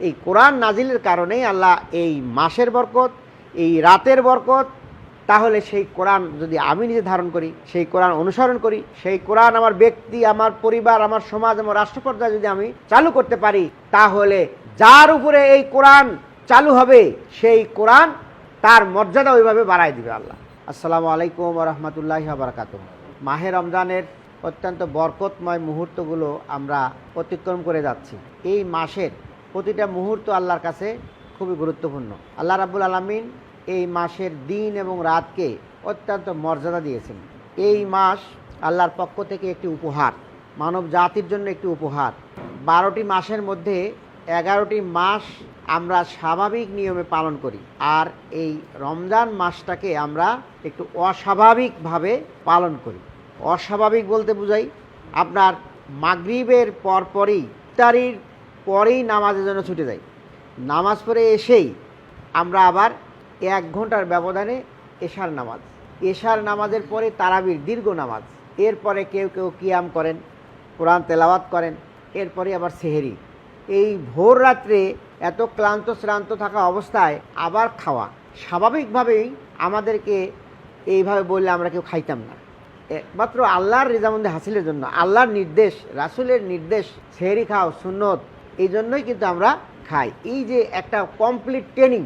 এই কোরআন নাজিলের কারণেই আল্লাহ এই মাসের বরকত, এই রাতের বরকত, তাহলে সেই কোরআন যদি আমি নিজে ধারণ করি, সেই কোরআন অনুসরণ করি, সেই কোরআন আমার ব্যক্তি, আমার পরিবার, আমার সমাজ, আমার রাষ্ট্র পর্যায়ে যদি আমি চালু করতে পারি, তাহলে যার উপরে এই কোরআন চালু হবে, সেই কোরআন তার মর্যাদা ওইভাবে বাড়াই দিবে আল্লাহ। আসসালামু আলাইকুম রহমতুল্লাহ বারকাত মাহে রমজানের অত্যন্ত বরকতময় মুহূর্তগুলো আমরা অতিক্রম করে যাচ্ছি। এই মাসের প্রতিটা মুহূর্ত আল্লাহর কাছে খুবই গুরুত্বপূর্ণ। আল্লাহ রাবুল আলমিন এই মাসের দিন এবং রাতকে অত্যন্ত মর্যাদা দিয়েছেন। এই মাস আল্লাহর পক্ষ থেকে একটি উপহার, মানব জাতির জন্য একটি উপহার। বারোটি মাসের মধ্যে এগারোটি মাস আমরা স্বাভাবিক নিয়মে পালন করি আর এই রমজান মাসটাকে আমরা একটু অস্বাভাবিকভাবে পালন করি। অস্বাভাবিক বলতে বুঝাই, আপনার মাগরিবের পরপরই ইফতারির পরেই নামাজের জন্য ছুটে যাই। নামাজ পড়ে এসেই আমরা আবার এক ঘণ্টার ব্যবধানে এশার নামাজ। এশার নামাজের পরে তারাবির দীর্ঘ নামাজ। এরপরে কেউ কেউ কিয়াম করেন, কোরআন তেলাওয়াত করেন, এরপরে আবার সেহেরি। এই ভোর রাত্রে এত ক্লান্ত শ্রান্ত থাকা অবস্থায় আবার খাওয়া। স্বাভাবিকভাবেই আমাদেরকে এইভাবে বললে আমরা কেউ খাইতাম না। একমাত্র আল্লাহর রেজামন্দে হাসিলের জন্য, আল্লাহর নির্দেশ, রাসুলের নির্দেশ, সেহেরি খাও, সুন্নত এই জন্যই কিন্তু আমরা খাই। এই যে একটা কমপ্লিট ট্রেনিং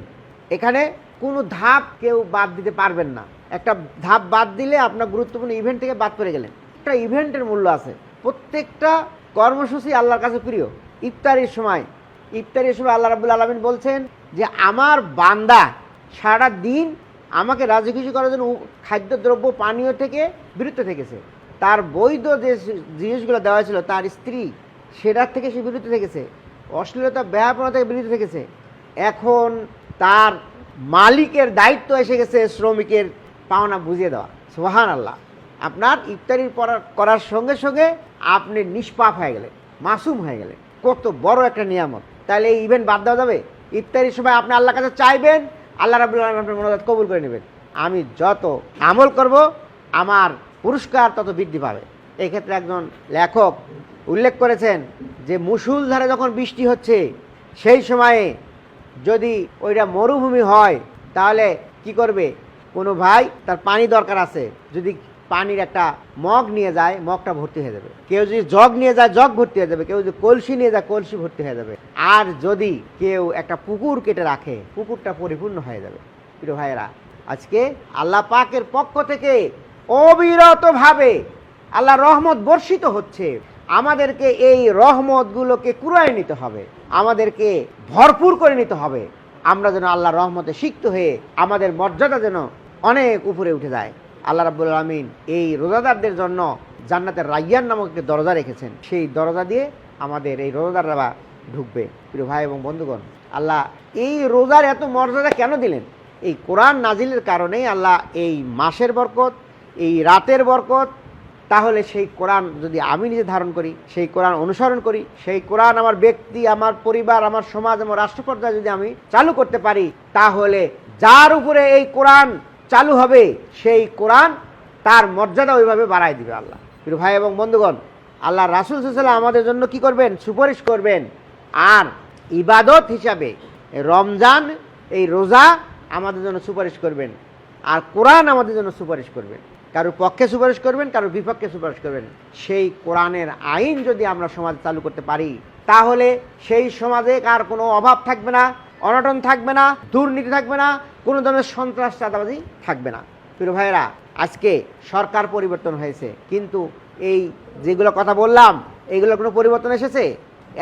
এখানে কোনো ধাপ কেউ বাদ দিতে পারবেন না। একটা ধাপ বাদ দিলে আপনার গুরুত্বপূর্ণ ইভেন্ট থেকে বাদ পড়ে গেলেন। একটা ইভেন্টের মূল্য আছে। প্রত্যেকটা কর্মসূচি আল্লাহর কাছে প্রিয়। ইফতারির সময় ইফতারির সময় আল্লাহ রাবুল আলমিন বলছেন যে, আমার বান্দা সারা দিন আমাকে রাজি খুশি করার জন্য খাদ্যদ্রব্য, পানীয় থেকে বিরত থেকেছে। তার বৈধ যে জিনিসগুলো দেওয়া ছিল তার স্ত্রী সেটার থেকে সে বিরত থেকেছে। অশ্লীলতা ব্যাপনা থেকে বিরত থেকেছে। এখন তার মালিকের দায়িত্ব এসে গেছে শ্রমিকের পাওনা বুঝিয়ে দেওয়া। সোহান আল্লাহ আপনার ইফতারির পড়ার করার সঙ্গে সঙ্গে আপনি নিষ্পাপ হয়ে গেলেন, মাসুম হয়ে গেলেন। কত বড় একটা নিয়ামত। তাহলে এই ইভেন্ট বাদ দেওয়া যাবে? ইফতারির সময় আপনি আল্লাহর কাছে চাইবেন, আল্লাহ রাবুল আলম আপনার মনোজাত কবুল করে নেবেন। আমি যত আমল করব, আমার পুরস্কার তত বৃদ্ধি পাবে। এই ক্ষেত্রে একজন লেখক উল্লেখ করেছেন যে মুসুলধারে যখন বৃষ্টি হচ্ছে, সেই সময়ে যদি ওইটা মরুভূমি হয়, তাহলে কি করবে? কোনো ভাই, তার পানি দরকার আছে। যদি পানির একটা মগ নিয়ে যায়, মগটা ভর্তি হয়ে যাবে। কেউ যদি জগ নিয়ে যায়, জগ ভর্তি হয়ে যাবে। কেউ যদি কলসি নিয়ে যায়, কলসি ভর্তি হয়ে যাবে। আর যদি কেউ একটা পুকুর কেটে রাখে, পুকুরটা পরিপূর্ণ হয়ে যাবে। প্রিয় ভাইয়েরা, আজকে আল্লাহ পাকের পক্ষ থেকে অবিরতভাবে আল্লাহ রহমত বর্ষিত হচ্ছে। আমাদেরকে এই রহমতগুলোকে কুড়ায় নিতে হবে। আমাদেরকে ভরপুর করে নিতে হবে। আমরা যেন আল্লাহ রহমতে সিক্ত হয়ে আমাদের মর্যাদা যেন অনেক উপরে উঠে যায়। আল্লাহ রাবুল আলমিন এই রোজাদারদের জন্য জান্নাতের রাইয়ান নামক একটি দরজা রেখেছেন। সেই দরজা দিয়ে আমাদের এই রোজাদাররা ঢুকবে। প্রিয় ভাই এবং বন্ধুগণ, আল্লাহ এই রোজার এত মর্যাদা কেন দিলেন? এই কোরআন নাজিলের কারণেই আল্লাহ এই মাসের বরকত, এই রাতের বরকত তাহলে সেই কোরআন যদি আমি নিজে ধারণ করি, সেই কোরআন অনুসরণ করি, সেই কোরআন আমার ব্যক্তি, আমার পরিবার, আমার সমাজ, আমার রাষ্ট্র পর্যায়ে যদি আমি চালু করতে পারি, তাহলে যার উপরে এই কোরআন চালু হবে, সেই কোরআন তার মর্যাদা ওইভাবে বাড়াই দিবে আল্লাহ। ভাই এবং বন্ধুগণ, আল্লাহ রাসুল সাল্লাম আমাদের জন্য কি করবেন? সুপারিশ করবেন। আর ইবাদত হিসাবে রমজান, এই রোজা আমাদের জন্য সুপারিশ করবেন। আর কোরআন আমাদের জন্য সুপারিশ করবেন। কারোর পক্ষে সুপারিশ করবেন, কারোর বিপক্ষে সুপারিশ করবেন। সেই কোরআনের আইন যদি আমরা সমাজ চালু করতে পারি, তাহলে সেই সমাজে কার কোনো অভাব থাকবে না, অনটন থাকবে না, দুর্নীতি থাকবে না, কোনো ধরনের সন্ত্রাস, চাঁদাবাজি থাকবে না। প্রিয় ভাইয়েরা, আজকে সরকার পরিবর্তন হয়েছে, কিন্তু এই যেগুলো কথা বললাম এইগুলো কোনো পরিবর্তন এসেছে?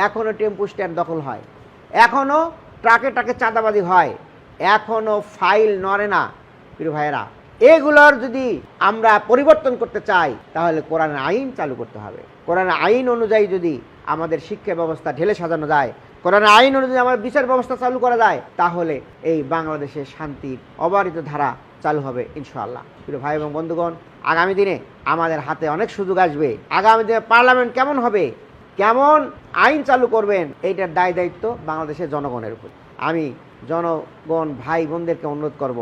এখনও টেম্পু স্ট্যান্ড দখল হয়। এখনও ট্রাকে ট্রাকে চাঁদাবাজি হয়। এখনও ফাইল নড়ে না। প্রিয় ভাইয়েরা এগুলোর যদি আমরা পরিবর্তন করতে চাই, তাহলে কোরআনের আইন চালু করতে হবে। কোরআনের আইন অনুযায়ী যদি আমাদের শিক্ষা ব্যবস্থা ঢেলে সাজানো যায় কোরআনের আইন অনুযায়ী আমার বিচার ব্যবস্থা চালু করা যায়, তাহলে এই বাংলাদেশে শান্তির অবারিত ধারা চালু হবে, ইনশাআল্লাহ। প্রিয় ভাই এবং বন্ধুগণ, আগামী দিনে আমাদের হাতে অনেক সুযোগ আসবে। আগামী দিনে পার্লামেন্ট কেমন হবে? কেমন আইন চালু করবেন? এইটার দায় দায়িত্ব বাংলাদেশের জনগণের উপর। আমি জনগণ ভাই বোনদেরকে অনুরোধ করব।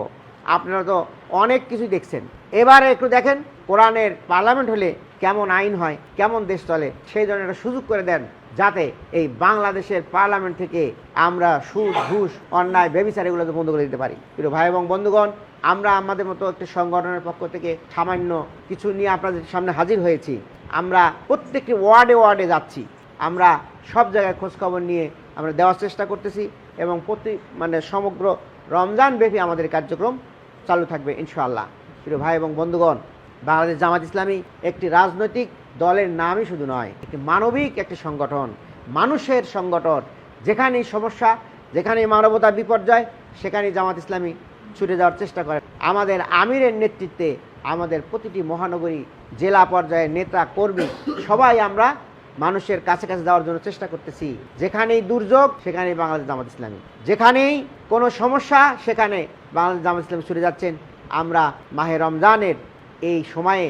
আপনারা তো অনেক কিছুই দেখছেন। এবারে একটু দেখেন, কোরআনের পার্লামেন্ট হলে কেমন আইন হয়, কেমন দেশ চলে, সেই জন্য একটা সুযোগ করে দেন, যাতে এই বাংলাদেশের পার্লামেন্ট থেকে আমরা সুদ, ঘুষ, অন্যায়, বেবিচার এগুলোকে বন্ধ করে দিতে পারি। প্রিয় ভাই এবং বন্ধুগণ, আমরা আমাদের মতো একটি সংগঠনের পক্ষ থেকে সামান্য কিছু নিয়ে আপনাদের সামনে হাজির হয়েছি। আমরা প্রত্যেকটি ওয়ার্ডে ওয়ার্ডে যাচ্ছি। আমরা সব জায়গায় খোঁজখবর নিয়ে আমরা দেওয়ার চেষ্টা করতেছি এবং প্রতি মানে সমগ্র রমজান ব্যাপী আমাদের কার্যক্রম চালু থাকবে, ইনশাআল্লাহ। প্রিয় ভাই এবং বন্ধুগণ, বাংলাদেশ জামাত ইসলামী একটি রাজনৈতিক দলের নামই শুধু নয়, একটি মানবিক একটি সংগঠন, মানুষের সংগঠন। যেখানেই সমস্যা, যেখানেই মানবতা বিপর্যয়, সেখানেই জামাত ইসলামী ছুটে যাওয়ার চেষ্টা করে। আমাদের আমিরের নেতৃত্বে আমাদের প্রতিটি মহানগরী জেলা পর্যায়ে নেতা কর্মী, সবাই আমরা মানুষের কাছে কাছে যাওয়ার জন্য চেষ্টা করতেছি। যেখানেই দুর্যোগ, সেখানেই বাংলাদেশ জামাত ইসলামী। যেখানেই কোনো সমস্যা, সেখানে বাংলাদেশ জামাত ইসলামী ছুটে যাচ্ছেন। আমরা মাহে রমজানের এই সময়ে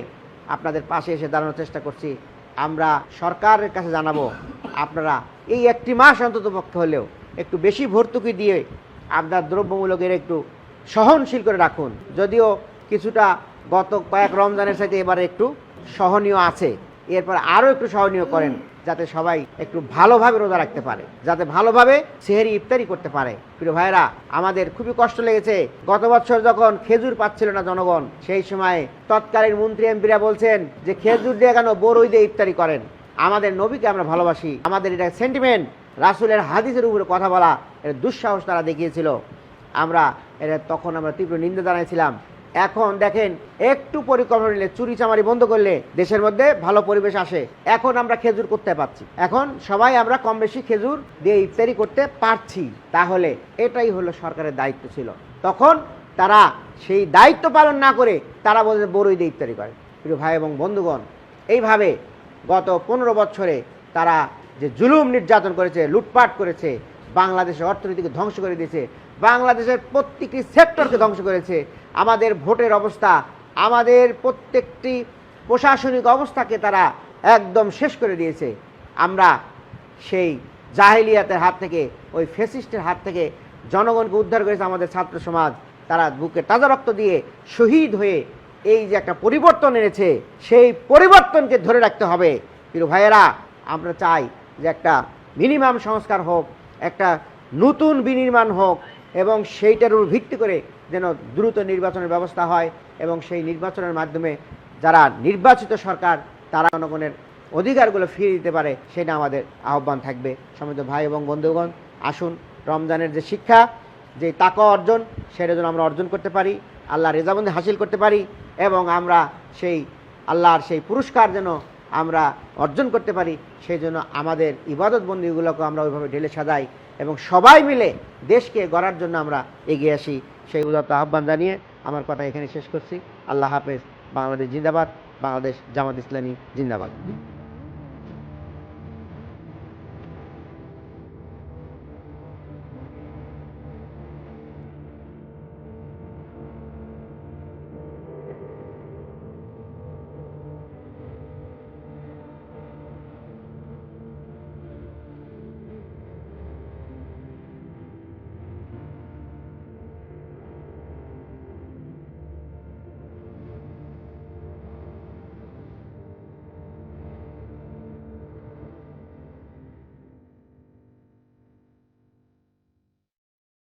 আপনাদের পাশে এসে দাঁড়ানোর চেষ্টা করছি। আমরা সরকারের কাছে জানাব, আপনারা এই একটি মাস অন্তত পক্ষে হলেও একটু বেশি ভর্তুকি দিয়ে আপনার দ্রব্যমূলকের একটু সহনশীল করে রাখুন। যদিও কিছুটা গত কয়েক রমজানের সাথে এবারে একটু সহনীয় আছে। এরপর আরও একটু সহনীয় করেন, যাতে সবাই একটু ভালোভাবে রোজা রাখতে পারে, যাতে ভালোভাবে সেহেরি ইফতারি করতে পারে। প্রিয় ভাইরা আমাদের খুবই কষ্ট লেগেছে। গত বছর যখন খেজুর পাচ্ছিল না জনগণ, সেই সময় তৎকালীন মন্ত্রী এমপিরা বলছেন যে, খেজুর দিয়ে কেন বড়ই দিয়ে ইফতারি করেন? আমাদের নবীকে আমরা ভালোবাসি। আমাদের এটা সেন্টিমেন্ট রাসুলের হাদিসের উপরে কথা বলা এটা দুঃসাহস তারা দেখিয়েছিল। আমরা এটা তখন আমরা তীব্র নিন্দা জানাইছিলাম। এখন দেখেন, একটু পরিকল্পনা নিলে, চুরি চামারি বন্ধ করলে দেশের মধ্যে ভালো পরিবেশ আসে। এখন আমরা খেজুর করতে পারছি। এখন সবাই আমরা কম বেশি খেজুর দিয়ে ইফতারি করতে পারছি। তাহলে এটাই হলো সরকারের দায়িত্ব ছিল। তখন তারা সেই দায়িত্ব পালন না করে তারা বলছে বড়ই দিয়ে ইফতারি করে। প্রিয় ভাই এবং বন্ধুগণ, এইভাবে গত পনেরো বছরে তারা যে জুলুম নির্যাতন করেছে, লুটপাট করেছে, বাংলাদেশের অর্থনীতিকে ধ্বংস করে দিয়েছে, বাংলাদেশের প্রত্যেকটি সেক্টরকে ধ্বংস করেছে আমাদের ভোটের অবস্থা, আমাদের প্রত্যেকটি প্রশাসনিক অবস্থাকে তারা একদম শেষ করে দিয়েছে। আমরা সেই জাহেলিয়াতের হাত থেকে, ওই ফেসিস্টের হাত থেকে জনগণকে উদ্ধার করেছে আমাদের ছাত্র সমাজ। তারা বুকে তাজা রক্ত দিয়ে শহীদ হয়ে এই যে একটা পরিবর্তন এনেছে, সেই পরিবর্তনকে ধরে রাখতে হবে। প্রিয় ভাইয়েরা, আমরা চাই যে একটা মিনিমাম সংস্কার হোক, একটা নতুন বিনির্মাণ হোক এবং সেইটার উপর ভিত্তি করে যেন দ্রুত নির্বাচনের ব্যবস্থা হয় এবং সেই নির্বাচনের মাধ্যমে যারা নির্বাচিত সরকার, তারা জনগণের অধিকারগুলো ফিরিয়ে দিতে পারে, সেটা আমাদের আহ্বান থাকবে। সমিত ভাই এবং বন্ধুগণ, আসুন রমজানের যে শিক্ষা, যে তাকা অর্জন, সেটা যেন আমরা অর্জন করতে পারি আল্লাহ রেজাবন্দি হাসিল করতে পারি এবং আমরা সেই আল্লাহর সেই পুরস্কার যেন আমরা অর্জন করতে পারি, সেই জন্য আমাদের ইবাদত বন্দীগুলোকে আমরা ওইভাবে ঢেলে সাজাই এবং সবাই মিলে দেশকে গড়ার জন্য আমরা এগিয়ে আসি। সেই উদাত্ত আহ্বান জানিয়ে আমার কথা এখানে শেষ করছি। আল্লাহ হাফেজ। বাংলাদেশ জিন্দাবাদ। বাংলাদেশ জামাত ইসলামী জিন্দাবাদ।